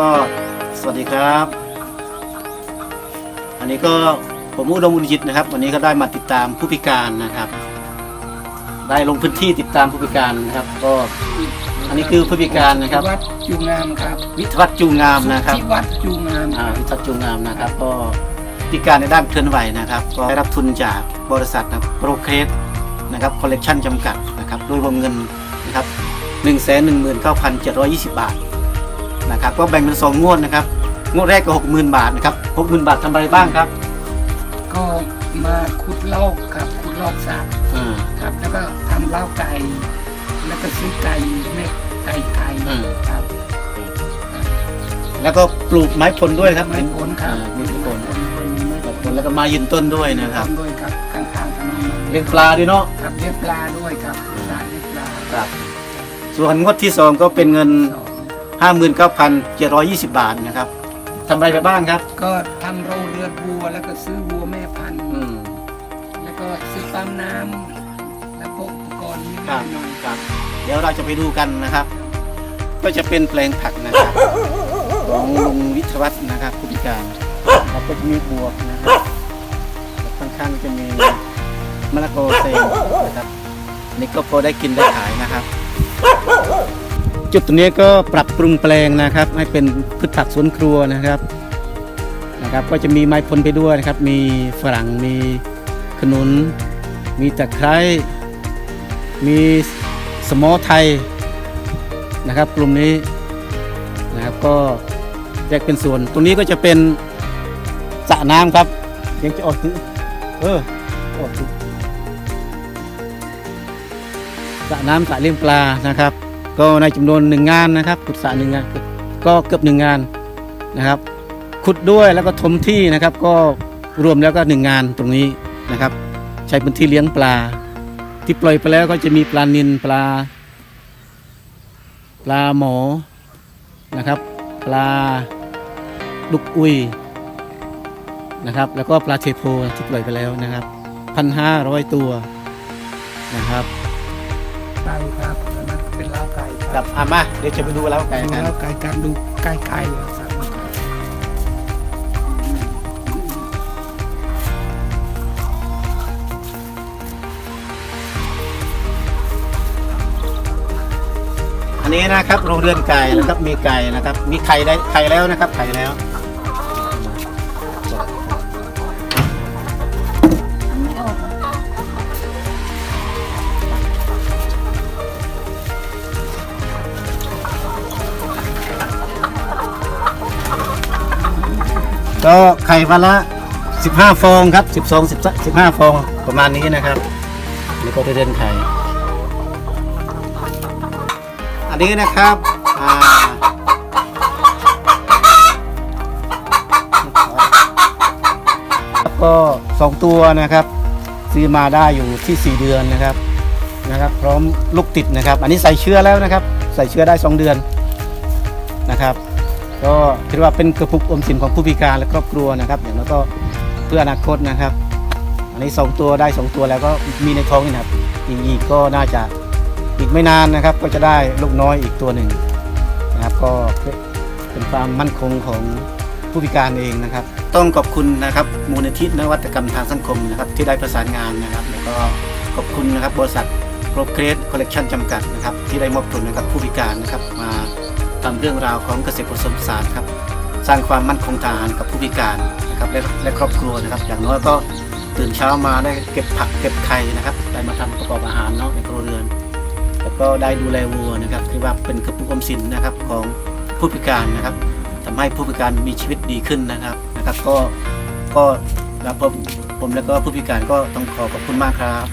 ก็สวัสดีครับ อันนี้ก็ผมอุดมบุญยิตนะครับ วันนี้ก็ได้มาติดตามผู้พิการนะครับ ได้ลงพื้นที่ติดตามผู้พิการนะครับ ก็อันนี้คือผู้พิการนะครับ วัดจูงามครับ วิทยวัฒน์จูงามนะครับที่วัดจูงามอ่าวิทยวัฒน์จูงามนะครับ ก็พิการในด้านเคลื่อนไหวนะครับ ก็ได้รับทุนจากบริษัทนะครับโปรเคสนะครับคอลเลกชันจำกัดนะครับด้วยวงเงินนะครับ1 1 9 7 2 0 บาท นะครับก็แบ่งเป็นสองงวดนะครับงวดแรกก็60,000บาทนะครับ60,000บาททำอะไรบ้างครับก็มาขุดลอกครับขุดลอกสระอืมครับแล้วก็ทำเล้าไก่ แล้วก็ซื้อไก่เม็ดไก่ไข่อืมครับแล้วก็ปลูกไม้ผลด้วยครับไม้ผลครับอ่ามีไม้ผลไม้ผลไม้ผลผลแล้วก็มายืนต้นด้วยนะครับทำด้วยครับข้างๆถนนเลี้ยงปลาด้วยเนาะครับเลี้ยงปลาด้วยครับสระเลี้ยงปลาครับ ส่วนงวดที่สองก็เป็นเงินสอง 59,720 บาทนะครับทำอะไรไปบ้างครับก็ทำโรงเรือนวัวแล้วก็ซื้อวัวแม่พันธุ์อืมแล้วก็ซื้อปั๊มน้ำแล้วก็อุปกรณ์นิดครับหน่อยครับ เดี๋ยวเราจะไปดูกันนะครับ ก็จะเป็นแปลงผักนะครับของลุงวิทยวัฒน์นะครับผู้พิการแล้วก็จะมีบวบนะครับแล้วข้างๆจะมีมะละกอเซลนะครับอันนี่ก็พอได้กินได้ขายนะครับ จุดตรงนี้ก็ปรับปรุงแปลงนะครับ ให้เป็นพืชผักสวนครัวนะครับนะครับ ก็จะมีไม้พลไปด้วยนะครับ มีฝรั่งมีขนุน มีตะไคร้มีสมอไทยนะครับ กลุ่มนี้นะครับก็แยกเป็นส่วน ตรงนี้ก็จะเป็นสระน้ำครับยังจะออกถึงเออออกถึงสระน้ำสระเลี้ยงปลานะครับ ก็ในจำนวนหนึ่งงานนะครับขุดสระหนึ่งงานก็เกือบหนึ่งงานนะครับ ขุดด้วยแล้วก็ถมที่นะครับ ก็รวมแล้วก็หนึ่งงานตรงนี้นะครับ ใช้พื้นที่เลี้ยงปลา ที่ปล่อยไปแล้วก็จะมีปลานิลปลา ปลาหมอนะครับ ปลาดุกอุยนะครับ แล้วก็ปลาเทโพที่ปล่อยไปแล้วนะครับพันห้าร้อยตัวนะครับ ไก่ครับแล้วนั่นเป็นเล้าไก่คกัรับบอามาเดี๋ยวจะไปดูแล้วไก่ดูกันเล้าไก่กันดูไก่ไก่ครับอันนี้นะครับโรงเรือนไก่นะครับมีไก่นะครับ มีไข่ได้ไข่แล้วนะครับไข่แล้ว ก็ไข่วันละ 15 ฟองครับ 12 10 15 ฟองประมาณนี้นะครับนี่ก็จะเดินไข่ อันนี้นะครับก็สองตัวนะครับ ซื้อมาได้อยู่ที่ 4 เดือนนะครับนะครับ พร้อมลูกติดนะครับ อันนี้ใส่เชื้อแล้วนะครับ ใส่เชื้อได้ 2 เดือนนะครับ ก็คิดว่าเป็นกระปุกอมสินของผู้พิการและครอบครัวนะครับอย่างแล้วก็เพื่ออนาคตนะครับ อันนี้ 2 ตัวได้ 2 ตัวแล้วก็มีในท้องนี่นะครับอีกอีกก็น่าจะอีกไม่นานนะครับ ก็จะได้ลูกน้อยอีกตัวหนึ่งนะครับ ก็เป็นความมั่นคงของผู้พิการเองนะครับ ต้องขอบคุณนะครับมูลนิธินวัตกรรมทางสังคมนะครับ ที่ได้ประสานงานนะครับ แล้วก็ขอบคุณนะครับบริษัทโปรเกรสคอลเลกชันจำกัดนะครับ ที่ได้มอบทุนนะครับผู้พิการนะครับมา ทำเรื่องราวของเกษตรผสมผสานครับ สร้างความมั่นคงทางอาหารกับผู้พิการนะครับและและครอบครัวนะครับ อย่างน้อยก็ตื่นเช้ามาได้เก็บผักเก็บไข่นะครับ ได้มาทำประกอบอาหารเนาะในครัวเรือน แล้วก็ได้ดูแลวัวนะครับคือว่าเป็นกระปุกอมสินนะครับของผู้พิการนะครับทำให้ผู้พิการมีชีวิตดีขึ้นนะครับนะครับ ก็ก็แล้วผมผมแล้วก็ผู้พิการก็ต้องขอขอบคุณมากครับ